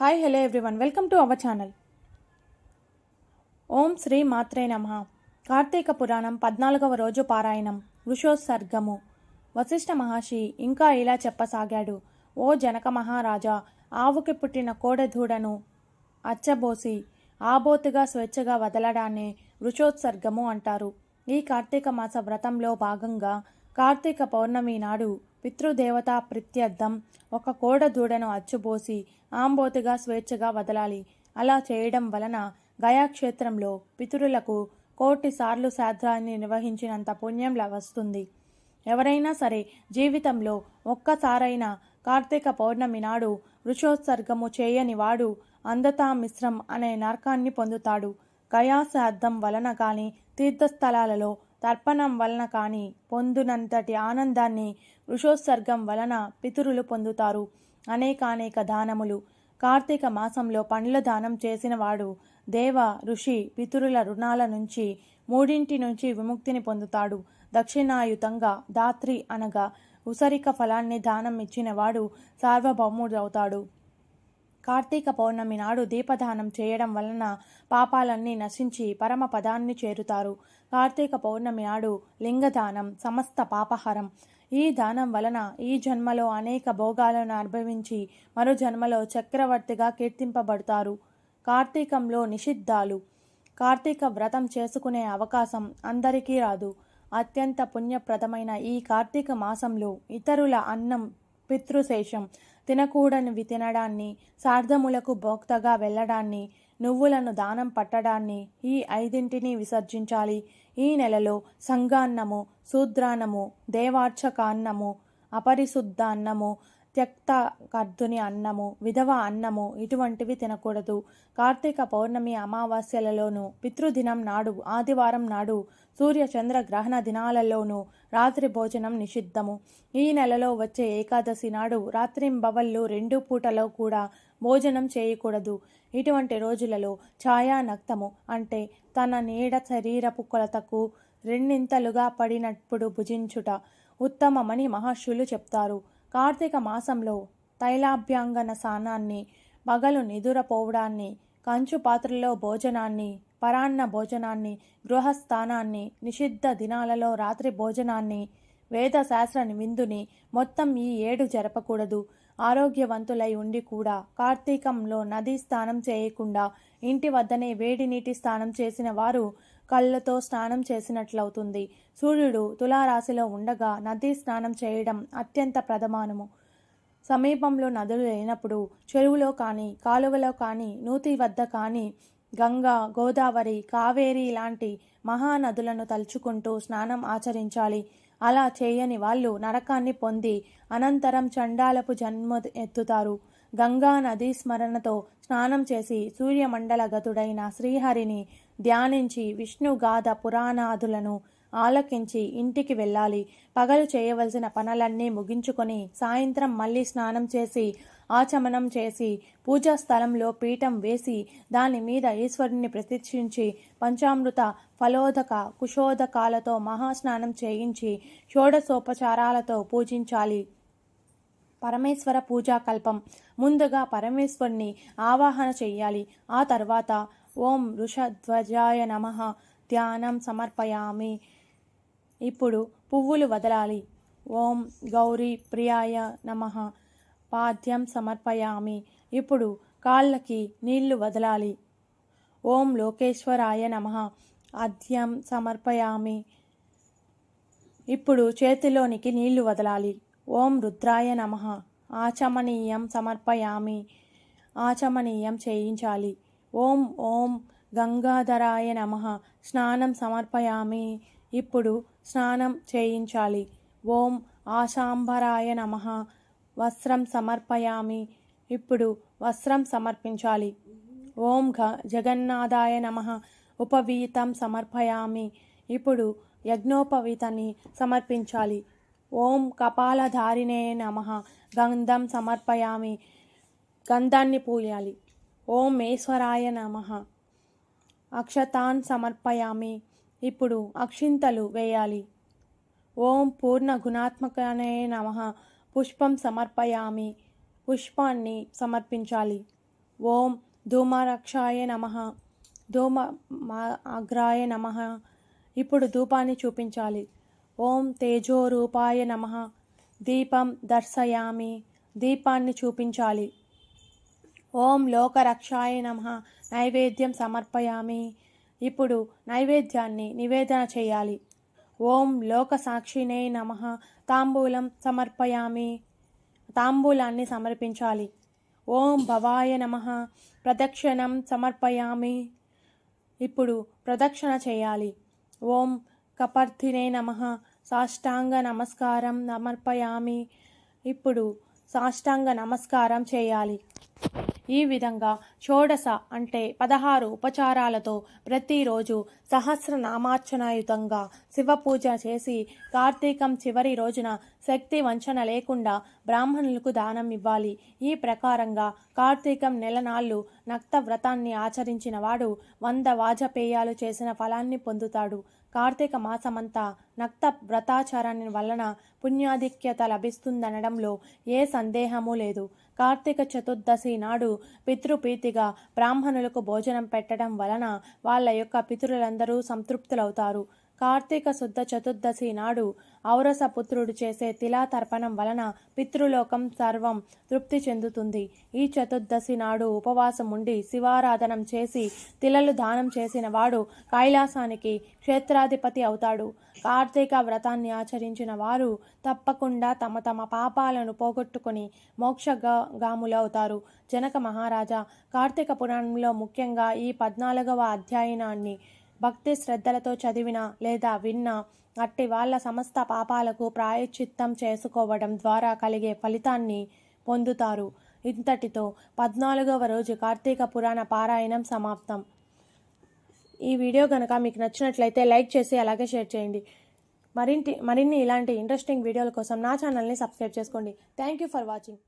Hi hello everyone welcome to our channel ఓం శ్రీ మాత్రే నమ. కార్తీక పురాణం పద్నాలుగవ రోజు పారాయణం. వృషోత్సర్గము. వశిష్ఠ మహర్షి ఇంకా ఇలా చెప్పసాగాడు. ఓ జనక మహారాజా ఆవుకి పుట్టిన కోడెదూడను అచ్చబోసి ఆబోతుగా స్వేచ్ఛగా వదలడాన్ని వృషోత్సర్గము అంటారు. ఈ కార్తీక మాస వ్రతంలో భాగంగా కార్తీక పౌర్ణమి నాడు పితృదేవతా ప్రత్యర్థం ఒక కోడ దూడను అచ్చుబోసి ఆంబోతుగా స్వేచ్ఛగా వదలాలి. అలా చేయడం వలన గయాక్షేత్రంలో పితరులకు కోటి సార్లు శాద్రాన్ని నిర్వహించినంత పుణ్యం వస్తుంది. ఎవరైనా సరే జీవితంలో ఒక్కసారైనా కార్తీక పౌర్ణమి నాడు వృషోత్సర్గము చేయని వాడు అందతా మిశ్రం అనే నరకాన్ని పొందుతాడు. గయాశ్రాద్ధం వలన కానీ తీర్థస్థలాలలో తర్పణం వలన కానీ పొందునంతటి ఆనందాన్ని వృషోత్సర్గం వలన పితరులు పొందుతారు. అనేకానేక దానములు. కార్తీక మాసంలో పండ్ల దానం చేసినవాడు దేవ ఋషి పితరుల రుణాల నుంచి మూడింటి నుంచి విముక్తిని పొందుతాడు. దక్షిణాయుతంగా దాత్రి అనగా ఉసరిక ఫలాన్ని దానం ఇచ్చినవాడు సార్వభౌముడవుతాడు. కార్తీక పౌర్ణమి నాడు దీపదానం చేయడం వలన పాపాలన్నీ నశించి పరమ పదాన్ని చేరుతారు. కార్తీక పౌర్ణమి నాడు లింగదానం సమస్త పాపహారం. ఈ దానం వలన ఈ జన్మలో అనేక భోగాలను అనుభవించి మరో జన్మలో చక్రవర్తిగా కీర్తింపబడతారు. కార్తీకంలో నిషిద్ధాలు. కార్తీక వ్రతం చేసుకునే అవకాశం అందరికీ రాదు. అత్యంత పుణ్యప్రదమైన ఈ కార్తీక మాసంలో ఇతరుల అన్నం పితృశేషం తినకూడనివి తినడాన్ని సార్థములకు భోక్తగా వెళ్ళడాన్ని నువ్వులను దానం పట్టడాన్ని ఈ ఐదింటిని విసర్జించాలి. ఈ నెలలో సంగాన్నము శూద్రాన్నము దేవార్చకాన్నము అపరిశుద్ధ అన్నము త్యక్త కర్దుని అన్నము విధవ అన్నము ఇటువంటివి తినకూడదు. కార్తీక పౌర్ణమి అమావాస్యలలోనూ పితృదినం నాడు ఆదివారం నాడు సూర్య చంద్ర గ్రహణ దినాలలోనూ రాత్రి భోజనం నిషిద్ధము. ఈ నెలలో వచ్చే ఏకాదశి నాడు రాత్రింబవళ్ళు రెండు పూటలో కూడా భోజనం చేయకూడదు. ఇటువంటి రోజులలో ఛాయా నక్తము అంటే తన నీడ శరీరపు కొలతకు రెండింతలుగా పడినప్పుడు భుజించుట ఉత్తమమని మహర్షులు చెప్తారు. కార్తీక మాసంలో తైలాభ్యాంగన స్నానాన్ని పగలు నిదురపోవడాన్ని కంచు పాత్రలో భోజనాన్ని పరాన్న భోజనాన్ని గృహస్థానాన్ని నిషిద్ధ దినాలలో రాత్రి భోజనాన్ని వేదశాస్త్ర విందుని మొత్తం ఈ ఏడు జరపకూడదు. ఆరోగ్యవంతులై ఉండి కూడా కార్తీకంలో నదీ స్నానం చేయకుండా ఇంటి వద్దనే వేడి నీటి స్నానం చేసిన వారు కళ్ళతో స్నానం చేసినట్లవుతుంది. సూర్యుడు తులారాశిలో ఉండగా నదీ స్నానం చేయడం అత్యంత ప్రధమానము సమీపంలో నదులు లేనప్పుడు చెరువులో కానీ కాలువలో కానీ నూతి వద్ద కానీ గంగా గోదావరి కావేరి లాంటి మహానదులను తలుచుకుంటూ స్నానం ఆచరించాలి. అలా చేయని వాళ్ళు నరకాన్ని పొంది అనంతరం చండాలపు జన్మ ఎత్తుతారు. గంగా నదీ స్మరణతో స్నానం చేసి సూర్యమండల గతుడైన శ్రీహరిని ధ్యానించి విష్ణుగాథ పురాణాదులను ఆలకించి ఇంటికి వెళ్ళాలి. పగలు చేయవలసిన పనులన్నీ ముగించుకొని సాయంత్రం మళ్ళీ స్నానం చేసి ఆచమనం చేసి పూజా స్థలంలో పీఠం వేసి దాని మీద ఈశ్వరుని ప్రతిష్ఠించి పంచామృత ఫలోదక కుశోదకాలతో మహాస్నానం చేయించి షోడసోపచారాలతో పూజించాలి. పరమేశ్వర పూజా కల్పం. ముందుగా పరమేశ్వరుని ఆవాహన చెయ్యాలి ఆ తర్వాత ఓం వృషధ్వజాయ నమ. ధ్యానం సమర్పయామి. ఇప్పుడు పువ్వులు వదలాలి. ఓం గౌరీ ప్రియాయ నమ. పాద్యం సమర్పయామి. ఇప్పుడు కాళ్ళకి నీళ్ళు వదలాలి. ఓం లోకేశ్వరాయ నమ. అద్యం సమర్పయామి. ఇప్పుడు చేతిలోనికి నీళ్ళు వదలాలి. ఓం రుద్రాయ నమ. ఆచమనీయం సమర్పయామి. ఆచమనీయం చేయించాలి. ఓం ఓం గంగాధరాయ నమ. స్నానం సమర్పయామి. ఇప్పుడు స్నానం చేయించాలి. ఓం ఆశాంబరాయ నమ. వస్త్రం సమర్పయామి. ఇప్పుడు వస్త్రం సమర్పించాలి. ఓం ఘ జగన్నాథాయ నమ. ఉపవీతం సమర్పయామి. ఇప్పుడు యజ్ఞోపవీతాన్ని సమర్పించాలి. ఓం కపాలధారినే నమ. గంధం సమర్పయామి. గంధాన్ని పూయాలి. ఓం మేశ్వరాయ నమ. అక్షతాన్ సమర్పయామి. ఇప్పుడు అక్షింతలు వేయాలి. ఓం పూర్ణ గుణాత్మకనే నమ. పుష్పం సమర్పయామి. పుష్పాన్ని సమర్పించాలి. ఓం ధూమరక్షాయ నమ. ధూమ ఆగ్రాయ అగ్రాయ నమ. ఇప్పుడు ధూపాన్ని చూపించాలి. ఓం తేజో రూపాయ నమ. దీపం దర్శయామి. దీపాన్ని చూపించాలి. ఓం లోకరక్షాయ నమ. నైవేద్యం సమర్పయామి. ఇప్పుడు నైవేద్యాన్ని నివేదన చేయాలి. ఓం లోక సాక్షినే నమ. తాంబూలం సమర్పయామి. తాంబూలాన్ని సమర్పించాలి. ఓం భవాయ నమ. ప్రదక్షిణం సమర్పయామి. ఇప్పుడు ప్రదక్షిణ చేయాలి. ఓం కపర్థినే నమ. సాష్టాంగ నమస్కారం సమర్పయామి. ఇప్పుడు సాష్టాంగ నమస్కారం చేయాలి. ఈ విధంగా షోడశ అంటే పదహారు ఉపచారాలతో ప్రతిరోజు సహస్రనామార్చనాయుతంగా శివపూజ చేసి కార్తీకం చివరి రోజున శక్తి వంచన లేకుండా బ్రాహ్మణులకు దానం ఇవ్వాలి. ఈ ప్రకారంగా కార్తీకం నెల నాళ్ళు నక్త వ్రతాన్ని ఆచరించిన వాడు వంద వాజపేయాలు చేసిన ఫలాన్ని పొందుతాడు. కార్తీక మాసమంతా నక్త వ్రతాచారాన్ని వలన పుణ్యాధిక్యత లభిస్తుందనడంలో ఏ సందేహమూ లేదు. కార్తీక చతుర్దశి నాడు పితృప్రీతిగా బ్రాహ్మణులకు భోజనం పెట్టడం వలన వాళ్ళ యొక్క పితరులందరూ సంతృప్తులవుతారు. కార్తీక శుద్ధ చతుర్దశి నాడు ఔరస పుత్రుడు చేసే తిలా తర్పణం వలన పితృలోకం సర్వం తృప్తి చెందుతుంది. ఈ చతుర్దశి నాడు ఉపవాసం ఉండి శివారాధనం చేసి తిలలు దానం చేసిన వాడు కైలాసానికి క్షేత్రాధిపతి అవుతాడు. కార్తీక వ్రతాన్ని ఆచరించిన వారు తప్పకుండా తమ తమ పాపాలను పోగొట్టుకుని మోక్షగాములవుతారు జనక మహారాజా కార్తీక పురాణంలో ముఖ్యంగా ఈ పద్నాలుగవ అధ్యాయనాన్ని భక్తి శ్రద్ధలతో చదివిన లేదా విన్న అట్టి వాళ్ళ సమస్త పాపాలకు ప్రాయశ్చిత్తం చేసుకోవడం ద్వారా కలిగే ఫలితాన్ని పొందుతారు. ఇంతటితో పద్నాలుగవ రోజు కార్తీక పురాణ పారాయణం సమాప్తం. ఈ వీడియో కనుక మీకు నచ్చినట్లయితే లైక్ చేసి అలాగే షేర్ చేయండి. మరింటి మరిన్ని ఇలాంటి ఇంట్రెస్టింగ్ వీడియోల కోసం నా ఛానల్ని సబ్స్క్రైబ్ చేసుకోండి. Thank you for watching.